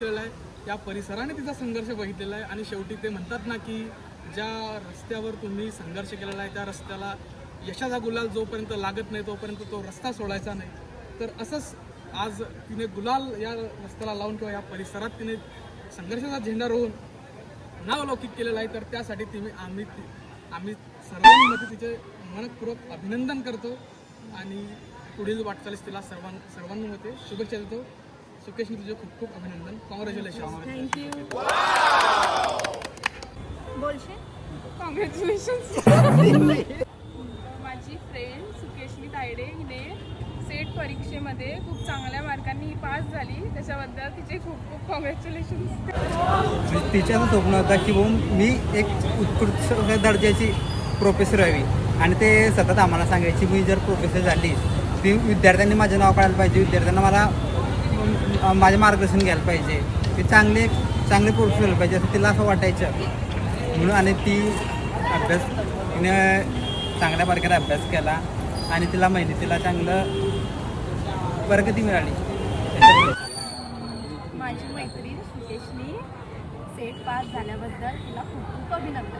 केलेला आहे या परिसराने तिचा संघर्ष बघितलेला आहे आणि शेवटी ते म्हणतात ना की ज्या रस्त्यावर तुम्ही संघर्ष केलेला आहे त्या रस्त्याला यशाचा गुलाल जोपर्यंत लागत नाही तोपर्यंत तो रस्ता सोडायचा नाही. तर असंच आज तिने गुलाल या रस्त्याला लावून किंवा या परिसरात तिने संघर्षाचा झेंडा रोवून नाव केलेला आहे. तर त्यासाठी तिने आम्ही आम्ही सर्वांमध्ये तिचे मनपूर्वक अभिनंदन करतो. आणि पुढील वाटचालीस तिला सर्वां सर्वांमध्ये शुभेच्छा देतो. सुकेशनी तुझे खूप खूप अभिनंदन. कॉंग्रॅच्युलेशन थँक्यू बोलशील? कॉंग्रॅच्युलेशन्स माझी फ्रेंड सुकेशनी तायडे हिने सेट परीक्षेमध्ये खूप चांगल्या मार्कांनी पास झाली. त्याच्याबद्दल तिचे खूप खूप कॉंग्रॅच्युलेशन्स म्हणजे तिचे असं स्वप्न होतं की मी एक उत्कृष्ट दर्जाची प्रोफेसर व्हावी. आणि ते सतत आम्हाला सांगायची मी जर प्रोफेसर झाली ती विद्यार्थ्यांनी माझं नाव काढायला पाहिजे. विद्यार्थ्यांना मला माझे मार्गदर्शन घ्यायला पाहिजे. ते चांगले चांगले प्रोफेसर व्हायला पाहिजे असं तिला असं वाटायचं. म्हणून आणि ती अभ्यास तिने चांगल्या प्रकारे अभ्यास केला आणि तिला मेहनतीला चांगलं प्रगती मिळाली. माझी मैत्रीण सेट पास झाल्याबद्दल तिला खूप खूप अभिनंदन.